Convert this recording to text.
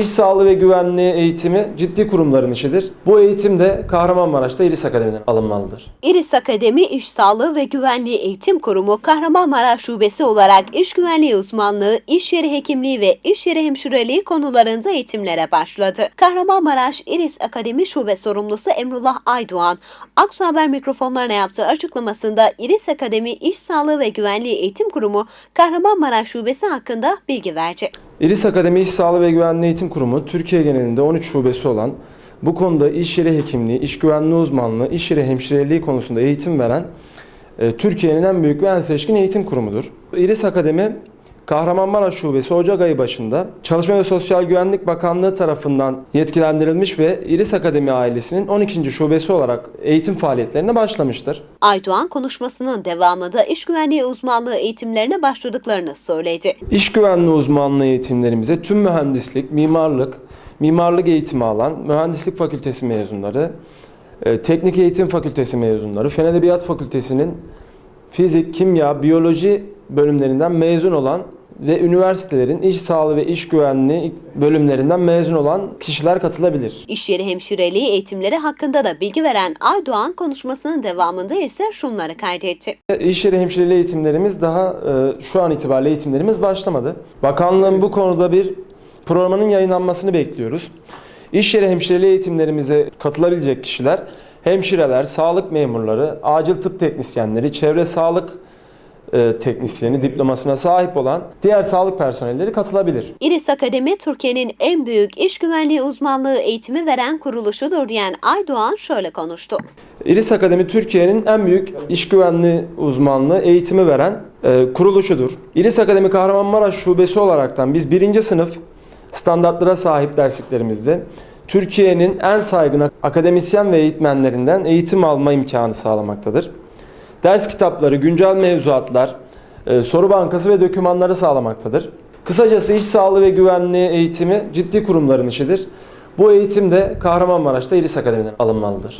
İş sağlığı ve güvenliği eğitimi ciddi kurumların işidir. Bu eğitim de Kahramanmaraş'ta İris Akademi'den alınmalıdır. İris Akademi İş Sağlığı ve Güvenliği Eğitim Kurumu Kahramanmaraş Şubesi olarak iş güvenliği uzmanlığı, iş yeri hekimliği ve iş yeri hemşireliği konularında eğitimlere başladı. Kahramanmaraş İris Akademi Şube Sorumlusu Emrullah Aydoğan, Aksu Haber mikrofonlarına yaptığı açıklamasında İris Akademi İş Sağlığı ve Güvenliği Eğitim Kurumu Kahramanmaraş Şubesi hakkında bilgi verdi. İris Akademi İş Sağlığı ve Güvenliği Eğitim Kurumu Türkiye genelinde 13 şubesi olan bu konuda iş yeri hekimliği, iş güvenliği uzmanlığı, iş yeri hemşireliği konusunda eğitim veren e, Türkiye'nin en büyük ve en seçkin eğitim kurumudur. İris Akademi Kahramanmaraş Şubesi Ocak ayı başında Çalışma ve Sosyal Güvenlik Bakanlığı tarafından yetkilendirilmiş ve İris Akademi ailesinin 12. şubesi olarak eğitim faaliyetlerine başlamıştır. Aydoğan konuşmasının devamında iş güvenliği uzmanlığı eğitimlerine başladıklarını söyledi. İş güvenliği uzmanlığı eğitimlerimize tüm mühendislik, mimarlık, mimarlık eğitimi alan mühendislik fakültesi mezunları, e, teknik eğitim fakültesi mezunları, Fen Edebiyat Fakültesinin fizik, kimya, biyoloji bölümlerinden mezun olan ve üniversitelerin iş sağlığı ve iş güvenliği bölümlerinden mezun olan kişiler katılabilir. İş yeri hemşireliği eğitimleri hakkında da bilgi veren Aydoğan konuşmasının devamında ise şunları kaydetti. İş yeri hemşireliği eğitimlerimiz daha e, şu an itibariyle eğitimlerimiz başlamadı. Bakanlığın bu konuda bir programının yayınlanmasını bekliyoruz. İş yeri hemşireliği eğitimlerimize katılabilecek kişiler hemşireler, sağlık memurları, acil tıp teknisyenleri, çevre sağlık e, teknisyeni diplomasına sahip olan diğer sağlık personelleri katılabilir. İris Akademi Türkiye'nin en büyük iş güvenliği uzmanlığı eğitimi veren kuruluşudur diyen Aydoğan şöyle konuştu. İris Akademi Türkiye'nin en büyük iş güvenliği uzmanlığı eğitimi veren e, kuruluşudur. İris Akademi Kahramanmaraş Şubesi olaraktan biz birinci sınıf standartlara sahip dersliklerimizde Türkiye'nin en saygın akademisyen ve eğitmenlerinden eğitim alma imkanı sağlamaktadır. Ders kitapları, güncel mevzuatlar, e, soru bankası ve dokümanları sağlamaktadır. Kısacası iş sağlığı ve güvenliği eğitimi ciddi kurumların işidir. Bu eğitim de Kahramanmaraş'ta İris Akademi'den alınmalıdır.